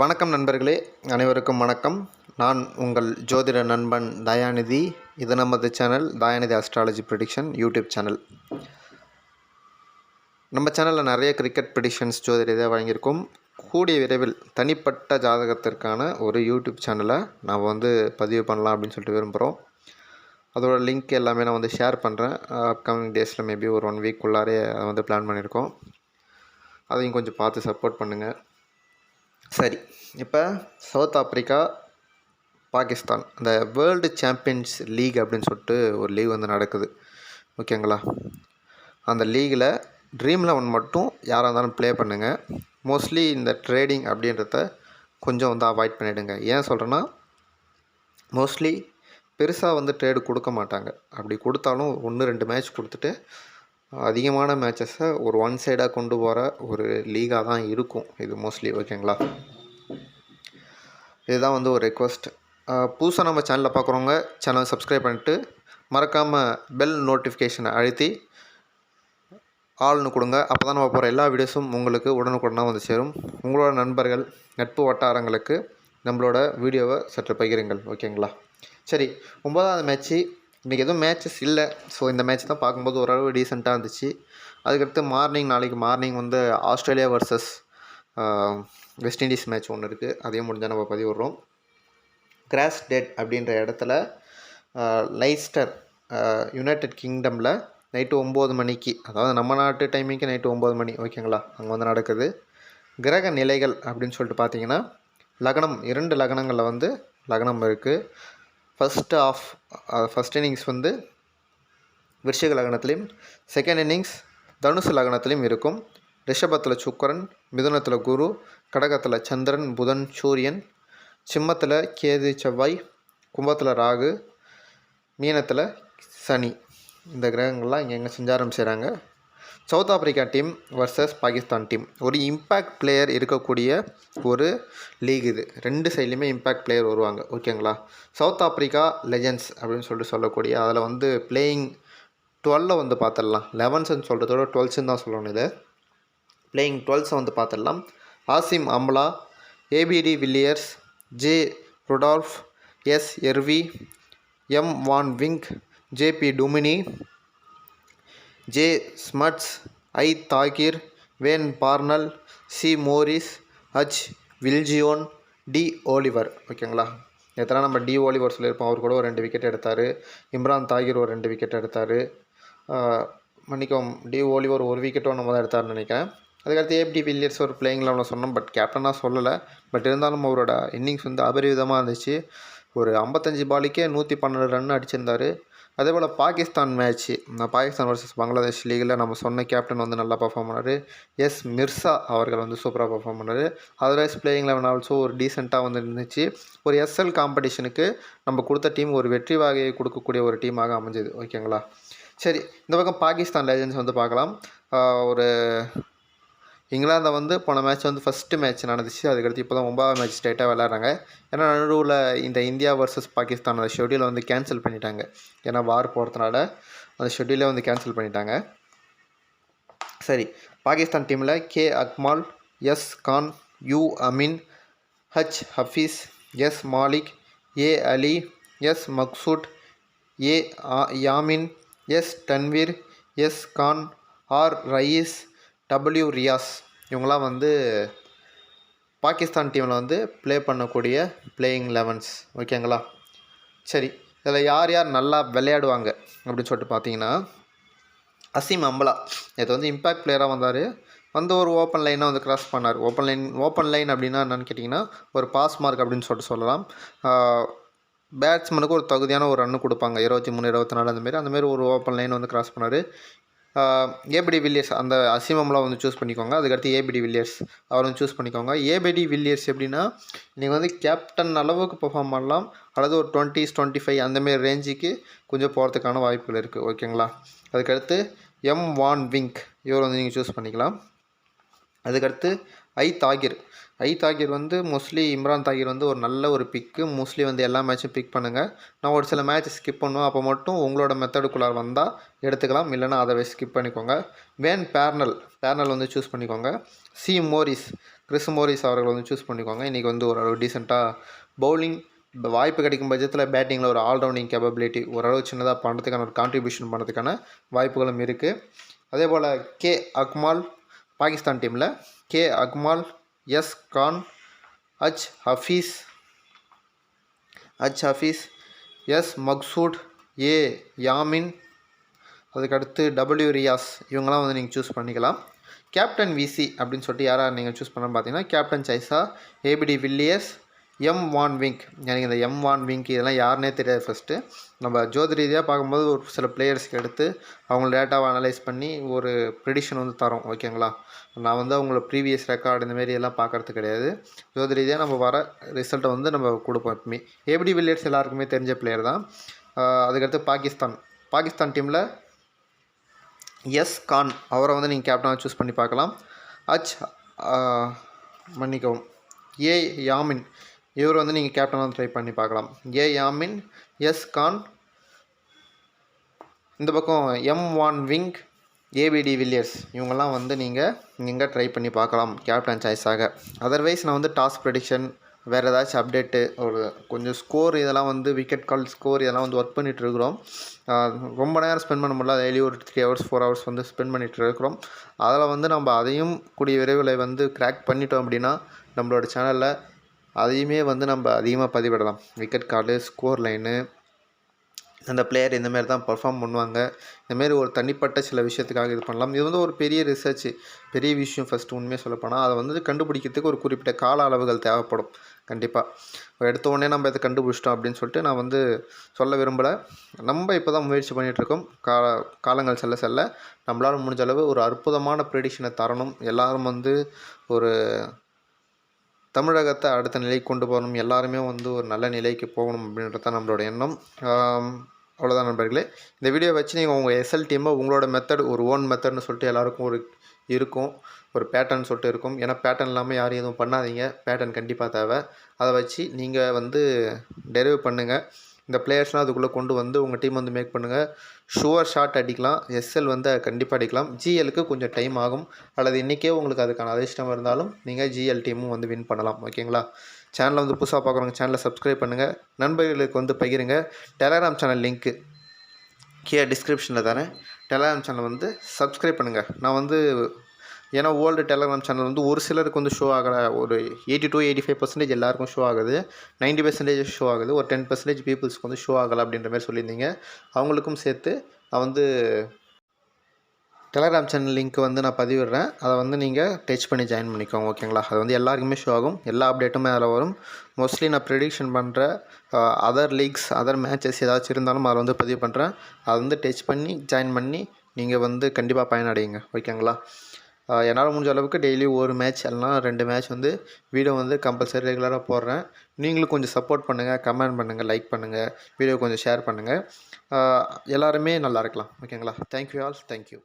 வணக்கம் நண்பர்களே அனைவருக்கும் வணக்கம். நான் உங்கள் ஜோதிட நண்பன் தயாநிதி. இது நமது channel Dayanidhi astrology prediction YouTube channel. நம்ம சேனலில் நிறைய கிரிக்கெட் ப்ரிடிக்ஷன்ஸ் ஜோதிட இதாக வழங்கியிருக்கோம் கூடிய விரைவில் தனிப்பட்ட ஜாதகத்திற்கான ஒரு யூடியூப் சேனலை நாம் வந்து பதிவு பண்ணலாம் அப்படின்னு சொல்லிட்டு விரும்புகிறோம் அதோட லிங்க் எல்லாமே நான் வந்து ஷேர் பண்ணுறேன் அப்கமிங் டேஸில் மேபி ஒரு ஒன் வீக்குள்ளாரே அதை வந்து பிளான் பண்ணியிருக்கோம். அதையும் கொஞ்சம் பார்த்து சப்போர்ட் பண்ணுங்கள் சரி இப்போ சவுத் ஆப்பிரிக்கா பாகிஸ்தான். இந்த வேர்ல்டு சாம்பியன்ஸ் லீக் அப்படின்னு சொல்லிட்டு ஒரு லீக் வந்து நடக்குது. ஓகேங்களா? அந்த லீகில் ட்ரீம் லெவன் மட்டும் யாராக இருந்தாலும் ப்ளே பண்ணுங்கள் மோஸ்ட்லி இந்த ட்ரேடிங் அப்படின்றத கொஞ்சம் வந்து அவாய்ட் பண்ணிவிடுங்க ஏன் சொல்கிறேன்னா மோஸ்ட்லி பெருசாக வந்து ட்ரேடு கொடுக்க மாட்டாங்க. அப்படி கொடுத்தாலும் ஒன்று ரெண்டு மேட்ச் கொடுத்துட்டு அதிகமான மேட்சஸை ஒரு ஒன் சைடாக கொண்டு போகிற ஒரு லீகாக தான் இருக்கும். இது மோஸ்ட்லி ஓகேங்களா இதுதான் வந்து ஒரு ரெக்வஸ்ட் புதுசாக நம்ம சேனலில் பார்க்குறவங்க சேனலை சப்ஸ்கிரைப் பண்ணிட்டு மறக்காமல் பெல் நோட்டிஃபிகேஷனை அழுத்தி ஆள்னு கொடுங்க. அப்போ தான் நம்ம போகிற எல்லா வீடியோஸும் உங்களுக்கு உடனுக்குடனாக வந்து சேரும். உங்களோட நண்பர்கள் நட்பு வட்டாரங்களுக்கு நம்மளோட வீடியோவை சற்று பகிருங்கள். ஓகேங்களா சரி ஒன்பதாவது மேட்ச்சு இன்றைக்கி எதுவும் மேட்சஸ் இல்லை. ஸோ இந்த மேட்ச் தான் பார்க்கும்போது ஓரளவு டீசெண்டாக இருந்துச்சு. அதுக்கடுத்து மார்னிங் நாளைக்கு மார்னிங் வந்து Australia versus West Indies match ஒன்று இருக்குது அதையும் முடிஞ்சால் நம்ம பதிவிடுறோம். கிராஸ் டெட் அப்படின்ற இடத்துல லைஸ்டர் யுனைடெட் கிங்டமில் நைட்டு ஒம்பது மணிக்கு அதாவது நம்ம நாட்டு டைமிங்க்கு நைட்டு ஒம்பது மணி ஓகேங்களா அங்கே வந்து நடக்குது. கிரக நிலைகள் அப்படின்னு சொல்லிட்டு பார்த்தீங்கன்னா லக்னம் இரண்டு லக்னங்களில் வந்து லக்னம் இருக்குது ஃபஸ்ட்டு ஆஃப் ஃபஸ்ட் இன்னிங்ஸ் வந்து விருஷிக லக்னத்துலேயும் செகண்ட் இன்னிங்ஸ் தனுசு லக்னத்துலேயும் இருக்கும். ரிஷபத்தில் சுக்கரன் மிதுனத்தில் குரு கடகத்தில் சந்திரன் புதன் சூரியன் சிம்மத்தில் கேது செவ்வாய் கும்பத்தில் ராகு மீனத்தில் சனி. இந்த கிரகங்கள்லாம் இங்கே எங்கே சஞ்சாரம் செய்கிறாங்க South Africa team versus Pakistan team. ஒரு இம்பேக்ட் பிளேயர் இருக்கக்கூடிய ஒரு லீக் இது. ரெண்டு சைட்லேயுமே இம்பேக்ட் பிளேயர் வருவாங்க. ஓகேங்களா சவுத் ஆப்பிரிக்கா லெஜண்ட்ஸ் அப்படின்னு சொல்லிட்டு சொல்லக்கூடிய அதில் வந்து பிளேயிங் டுவெல்ல வந்து பார்த்துடலாம். லெவன்ஸ்ன்னு சொல்கிறதோட டுவெல்ஸ்ன்னு தான் சொல்லணும் இது. பிளேயிங் டுவெல்ஸை வந்து பார்த்துடலாம். Hashim Amla AB de Villiers J Rudolph S Erwee M van Wyk JP Duminy J. Smuts I. Tahir Wayne Parnell C. Morris H. Viljoen D. Olivier. ஓகேங்களா? எத்தனை நம்ம டி. ஓலிவர் சொல்லியிருப்போம். அவர் கூட ஒரு ரெண்டு விக்கெட் எடுத்தார். இம்ரான் தாகிர் ஒரு ரெண்டு விக்கெட் எடுத்தார். மன்னிக்கும் டி. ஓலிவர் ஒரு விக்கெட்டும் நம்ம தான் எடுத்தார்னு நினைக்கிறேன். அதுக்கடுத்து ஏப்டி வில்லியர்ஸ் ஒரு பிளேயிங் லெவலில் சொன்னோம். பட் கேப்டனாக சொல்லலை. பட் இருந்தாலும் அவரோட இன்னிங்ஸ் வந்து அபரிவிதமாக இருந்துச்சு. ஒரு ஐம்பத்தஞ்சு பாலுக்கே நூற்றி பன்னெண்டு ரன் அடிச்சிருந்தார். அதே போல் பாகிஸ்தான் மேட்ச்சு. பாகிஸ்தான் வர்சஸ் பங்களாதேஷ் லீகில் நம்ம சொன்ன கேப்டன் வந்து நல்லா பர்ஃபார்ம் பண்ணார். எஸ் மிர்சா அவர்கள் வந்து சூப்பராக பர்ஃபார்ம் பண்ணார். அதர்வைஸ் பிளேயிங் லெவன் ஆல்சோ ஒரு டீசெண்டாக வந்து இருந்துச்சு ஒரு எஸ்எல் காம்படிஷனுக்கு நம்ம கொடுத்த டீம் ஒரு வெற்றி வகையை கொடுக்கக்கூடிய ஒரு டீமாக அமைஞ்சது. ஓகேங்களா சரி இந்த பக்கம் பாகிஸ்தான் லேஜன்ஸ் வந்து பார்க்கலாம். ஒரு இங்கிலாந்தை வந்து போன மேட்ச் வந்து ஃபஸ்ட்டு மேட்ச் நடந்துச்சு. அதுக்கடுத்து இப்போ தான் ஒன்பதாவது மேட்ச் ஸ்ட்ரைட்டாக விளாட்றாங்க ஏன்னா நடுவில் இந்த இந்தியா வர்சஸ் பாகிஸ்தான் அந்த ஷெட்யூலை வந்து கேன்சல் பண்ணிட்டாங்க. ஏன்னா வார் போகிறதுனால அந்த ஷெட்யூலே வந்து கேன்சல் பண்ணிட்டாங்க. சரி பாகிஸ்தான் டீமில் K Akmal S Khan U Amin H Hafeez S Malik A Ali S Maqsood A Yamin S Tanvir S Khan R Raees W Riaz. இவங்களாம் வந்து பாகிஸ்தான் டீமில் வந்து ப்ளே பண்ணக்கூடிய பிளேயிங் லெவன்ஸ் ஓகேங்களா சரி இதில் யார் யார் நல்லா விளையாடுவாங்க அப்படின்னு சொல்லிட்டு பார்த்தீங்கன்னா அசீம் அம்பலா. இது வந்து இம்பேக்ட் பிளேயராக வந்தார். வந்து ஒரு ஓப்பன் லைனாக வந்து கிராஸ் பண்ணார். ஓப்பன் லைன் ஓப்பன் லைன் அப்படின்னா என்னென்னு கேட்டிங்கன்னா ஒரு பாஸ் மார்க் அப்படின்னு சொல்லிட்டு சொல்லலாம். பேட்ஸ்மேனுக்கு ஒரு தகுதியான ஒரு ரன்னு கொடுப்பாங்க. இருபத்தி மூணு இருபத்தி நாலு அந்தமாரி அந்தமாரி ஒரு ஓப்பன் லைன் வந்து கிராஸ் பண்ணார். ஏபிடி வில்லியர்ஸ் அந்த அசிமம்லாம் வந்து சூஸ் பண்ணிக்கோங்க. அதுக்கடுத்து ஏபிடி வில்லியர்ஸ் அவர் வந்து சூஸ் பண்ணிக்கோங்க. ஏபிடி வில்லியர்ஸ் எப்படின்னா நீங்கள் வந்து கேப்டன் அளவுக்கு பெர்ஃபார்ம் பண்ணலாம். அல்லது ஒரு டுவெண்ட்டிஸ் டுவெண்ட்டி ஃபைவ் அந்தமாரி ரேஞ்சுக்கு கொஞ்சம் போகிறதுக்கான வாய்ப்புகள் இருக்குது ஓகேங்களா அதுக்கடுத்து எம் வான் விங்க் இவர் வந்து நீங்கள் சூஸ் பண்ணிக்கலாம். அதுக்கடுத்து ஐ தாகிர். ஐ தாகிர் வந்து மோஸ்ட்லி இம்ரான் தாகிர் வந்து ஒரு நல்ல ஒரு பிக்கு மோஸ்ட்லி வந்து எல்லா மேட்சும் பிக் பண்ணுங்கள் நான் ஒரு சில மேட்ச் ஸ்கிப் பண்ணுவேன். அப்போ மட்டும் உங்களோட மெத்தடுக்குள்ளார் வந்தால் எடுத்துக்கலாம். இல்லைனா அதை ஸ்கிப் பண்ணிக்கோங்க. வேன் பேர்னல் பேர்னல் வந்து சூஸ் பண்ணிக்கோங்க. சி மோரிஸ் கிறிஸ் மோரிஸ் அவர்கள் வந்து சூஸ் பண்ணிக்கோங்க. இன்றைக்கி வந்து ஒரு டீசெண்டாக பவுலிங் வாய்ப்பு கிடைக்கும் பட்சத்தில் பேட்டிங்கில் ஒரு ஆல்ரவுண்டிங் கேப்பபிலிட்டி ஓரளவு சின்னதாக பண்ணுறதுக்கான ஒரு கான்ட்ரிபியூஷன் பண்ணுறதுக்கான வாய்ப்புகளும் இருக்குது அதே போல் கே அக்மால் பாகிஸ்தான் டீமில் K. Akmal S. Khan H Hafeez H Hafeez S. Maqsood A. Yamin அதுக்கடுத்து டபிள்யூ. ரியாஸ். இவங்கெல்லாம் வந்து நீங்கள் சூஸ் பண்ணிக்கலாம். கேப்டன் விசி அப்படின்னு சொல்லிட்டு யாராக நீங்கள் சூஸ் பண்ண பார்த்தீங்கன்னா கேப்டன் சைஸா AB de Villiers M van Wyk எனக்கு இந்த எம் வான் விங்க் இதெல்லாம் யாருனே தெரியாது ஃபஸ்ட்டு நம்ம ஜோதி ரீதியாக பார்க்கும்போது ஒரு சில பிளேயர்ஸ்க்கு எடுத்து அவங்க டேட்டாவை அனலைஸ் பண்ணி ஒரு ப்ரிடிஷன் வந்து தரோம் ஓகேங்களா நான் வந்து அவங்கள ப்ரீவியஸ் ரெக்கார்டு இந்தமாரி எல்லாம் பார்க்குறது கிடையாது. ஜோதி ரீதியாக நம்ம வர ரிசல்ட்டை வந்து நம்ம கொடுப்போம் எப்பவுமே. ஏபிடி வில்லியர்ஸ் எல்லாருக்குமே தெரிஞ்ச பிளேயர் தான். அதுக்கடுத்து பாகிஸ்தான். பாகிஸ்தான் டீமில் எஸ் கான் அவரை வந்து நீங்கள் கேப்டனாக சூஸ் பண்ணி பார்க்கலாம். அச் மன்னிக்கவும். ஏ யாமின் இவர் வந்து நீங்கள் கேப்டனாக ட்ரை பண்ணி பார்க்கலாம். A Yamin S Khan. இந்த பக்கம் M van Wyk AB de Villiers. இவங்கெல்லாம் வந்து நீங்கள் நீங்கள் ட்ரை பண்ணி பார்க்கலாம் கேப்டன் சாய்ஸாக அதர்வைஸ் நான் வந்து டாஸ் ப்ரெடிக்ஷன் வேறு ஏதாச்சும் அப்டேட்டு ஒரு கொஞ்சம் ஸ்கோர் இதெல்லாம் வந்து விக்கெட் கால் ஸ்கோர் இதெல்லாம் வந்து ஒர்க் பண்ணிகிட்டு இருக்கிறோம். ரொம்ப நேரம் ஸ்பெண்ட் பண்ண முடியல. டெய்லி ஒரு த்ரீ ஹவர்ஸ் ஃபோர் ஹவர்ஸ் வந்து ஸ்பெண்ட் பண்ணிகிட்டு இருக்கிறோம். அதில் வந்து நம்ம அதையும் கூடிய விரைவில் வந்து கிராக் பண்ணிட்டோம் அப்படின்னா நம்மளோட சேனலில் அதையுமே வந்து நம்ம அதிகமாக பதிவிடலாம். விக்கெட் கார்டு ஸ்கோர் லைனு அந்த பிளேயர் இந்தமாரி தான் பர்ஃபார்ம் பண்ணுவாங்க. இந்தமாரி ஒரு தனிப்பட்ட சில விஷயத்துக்காக இது பண்ணலாம். இது வந்து ஒரு பெரிய ரிசர்ச் பெரிய விஷயம் ஃபஸ்ட்டு உண்மையாக சொல்லப்போனால் அதை வந்து கண்டுபிடிக்கிறதுக்கு ஒரு குறிப்பிட்ட கால அளவுகள் தேவைப்படும். கண்டிப்பாக எடுத்த உடனே நம்ம இதை கண்டுபிடிச்சிட்டோம் அப்படின்னு சொல்லிட்டு நான் வந்து சொல்ல விரும்பலை. நம்ம இப்போ தான் முயற்சி பண்ணிகிட்ருக்கோம் கா காலங்கள் செல்ல செல்ல நம்மளால் முடிஞ்ச அளவு ஒரு அற்புதமான ப்ரெடிஷனை தரணும். எல்லோரும் வந்து ஒரு தமிழகத்தை அடுத்த நிலைக்கு கொண்டு போகணும் எல்லாருமே வந்து ஒரு நல்ல நிலைக்கு போகணும் அப்படின்றது தான் நம்மளோட எண்ணம். அவ்வளோதான் நண்பர்களே. இந்த வீடியோ வச்சு நீங்கள் உங்கள் எஸ்எல் டீமை உங்களோட மெத்தட் ஒரு ஓன் மெத்தட்னு சொல்லிட்டு எல்லாருக்கும் ஒரு இருக்கும் ஒரு பேட்டர்ன் சொல்லிட்டு இருக்கும். ஏன்னா பேட்டர்ன் இல்லாமல் யாரும் எதுவும் பண்ணாதீங்க. பேட்டர்ன் கண்டிப்பாக தேவை. அதை வச்சு நீங்கள் வந்து டெரிவ் பண்ணுங்கள் இந்த பிளேயர்ஸ்லாம் அதுக்குள்ளே கொண்டு வந்து உங்கள் டீம் வந்து மேக் பண்ணுங்கள் ஷுவர் ஷாட் அடிக்கலாம். எஸ்எல் வந்து கண்டிப்பாக அடிக்கலாம். ஜிஎலுக்கு கொஞ்சம் டைம் ஆகும். அல்லது இன்றைக்கே உங்களுக்கு அதுக்கான அதிர்ஷ்டம் இருந்தாலும் நீங்கள் ஜிஎல் டீமும் வந்து வின் பண்ணலாம். ஓகேங்களா சேனலை வந்து புதுசாக பார்க்குறவங்க சேனலை சப்ஸ்கிரைப் பண்ணுங்கள் நண்பர்களுக்கு வந்து பகிருங்க. டெலகிராம் சேனல் லிங்க்கு கீழே டிஸ்கிரிப்ஷனில் தரேன் டெலகிராம் சேனல் வந்து சப்ஸ்கிரைப் பண்ணுங்கள் நான் வந்து ஏன்னா ஓல்டு டெலகிராம் சேனல் வந்து ஒரு சிலருக்கு வந்து ஷோ ஆகலை ஒரு eighty two eighty five percentage எல்லாருக்கும் ஷோ ஆகுது. நைன்ட்டி பர்சன்டேஜ் ஷோ ஆகுது. ஒரு டென் பர்சன்டேஜ் பீப்புள்ஸ்க்கு வந்து ஷோ ஆகலை அப்படின்ற மாதிரி சொல்லியிருந்தீங்க. அவங்களுக்கும் சேர்த்து நான் வந்து டெலகிராம் சேனல் லிங்க் வந்து நான் பதிவிடுறேன். அதை வந்து நீங்கள் டச் பண்ணி ஜாயின் பண்ணிக்கோங்க ஓகேங்களா அது வந்து எல்லாருக்குமே ஷோ ஆகும். எல்லா அப்டேட்டுமே அதில் வரும். மோஸ்ட்லி நான் ப்ரெடிக்ஷன் பண்ணுற அதர் லீக்ஸ் அதர் மேட்சஸ் ஏதாச்சும் இருந்தாலும் அதை வந்து பதிவு பண்ணுறேன் அதை வந்து டச் பண்ணி ஜாயின் பண்ணி நீங்கள் வந்து கண்டிப்பாக பயனடையுங்க ஓகேங்களா என்னால் முடிஞ்ச அளவுக்கு டெய்லி ஒரு மேட்ச் இல்லைனா ரெண்டு மேட்ச் வந்து வீடியோ வந்து கம்பல்சரி ரெகுலராக போடுறேன். நீங்களும் கொஞ்சம் சப்போர்ட் பண்ணுங்கள் கமெண்ட் பண்ணுங்கள் லைக் பண்ணுங்கள் வீடியோ கொஞ்சம் ஷேர் பண்ணுங்கள் எல்லாருமே நல்லா இருக்கலாம். ஓகேங்களா தேங்க்யூ ஆல் தேங்க்யூ